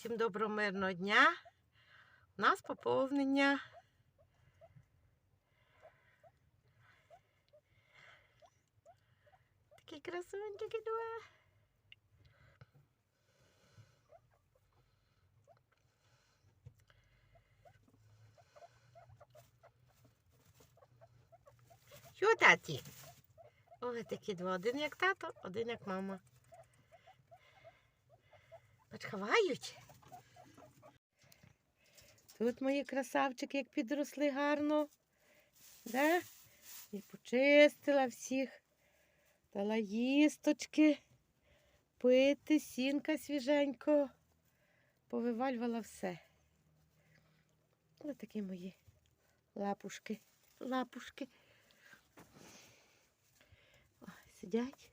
Всім доброго мирного дня. У нас поповнення. Такий красунчик іде. Що таті? Ой, такі два. Один як тато, один як мама. Бач, ховають. Тут мої красавчики, як підросли гарно. Да? І почистила всіх. Дала їсточки, пити, сінка свіженько. Повивалювала все. Ось такі мої лапушки, лапушки. О, сидять.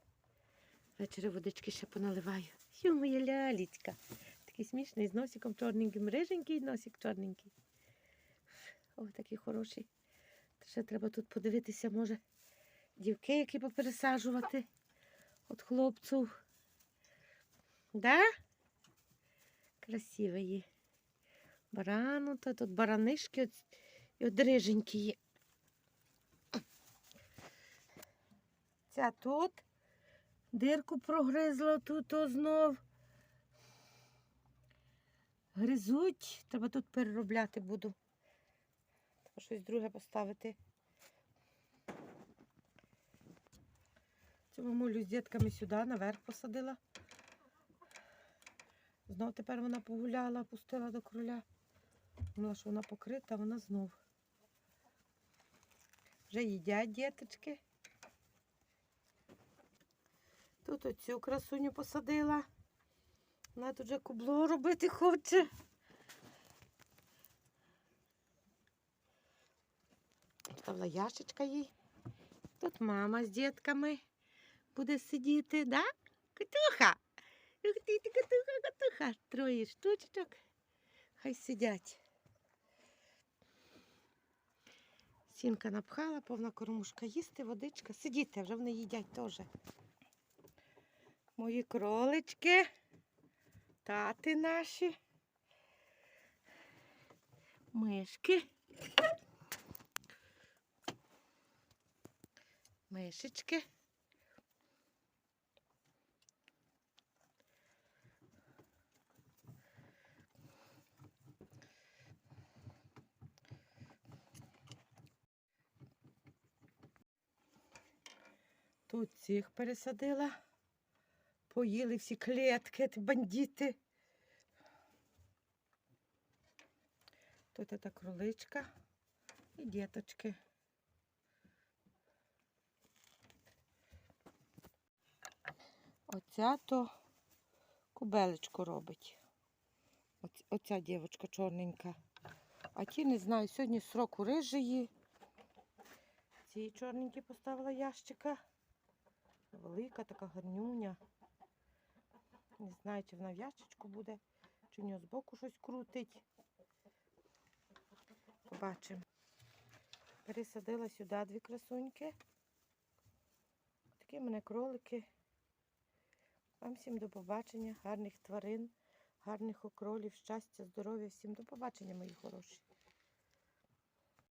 Ввечері водички ще поналиваю. Що моя лялічка. Такий смішний з носиком чорненьким, риженький носик чорненький. О, такий хороший. Ще треба тут подивитися, може, дівки, які попересаджувати від хлопців. Да? Красиві. Барану, то тут баранишки от, і от риженькі є. Ця тут. Дирку прогризла тут о знов. Гризуть. Треба тут переробляти буду. Треба щось друге поставити. Цю мамулю з дітками сюди, наверх посадила. Знов тепер вона погуляла, пустила до кроля. Думала, що вона покрита, вона знов. Вже їдять діточки. Тут оцю красуню посадила. Вона тут вже кубло робити хоче. Ставила яшечка їй. Тут мама з дітками буде сидіти, да? Ти, катуха, катуха. Троє штучок. Хай сидять. Сінка напхала, повна кормушка їсти, водичка. Сидіти, вже вони їдять теж. Мої кролички, тати наші, мишки, мишечки. Тут цих пересадила. Поїли всі клітки, ті бандити. Тут та кроличка і діточки. Оця то кубелечку робить. Оць- Оця дівчинка чорненька. А ті не знаю, сьогодні срок у рижії. Ці чорненькі поставила ящика. Велика така гарнюня. Не знаю, чи вона в ящичку буде, чи в нього збоку щось крутить. Побачимо. Пересадила сюди дві красуньки. Такі в мене кролики. Вам всім до побачення, гарних тварин, гарних окролів, щастя, здоров'я. Всім до побачення, мої хороші.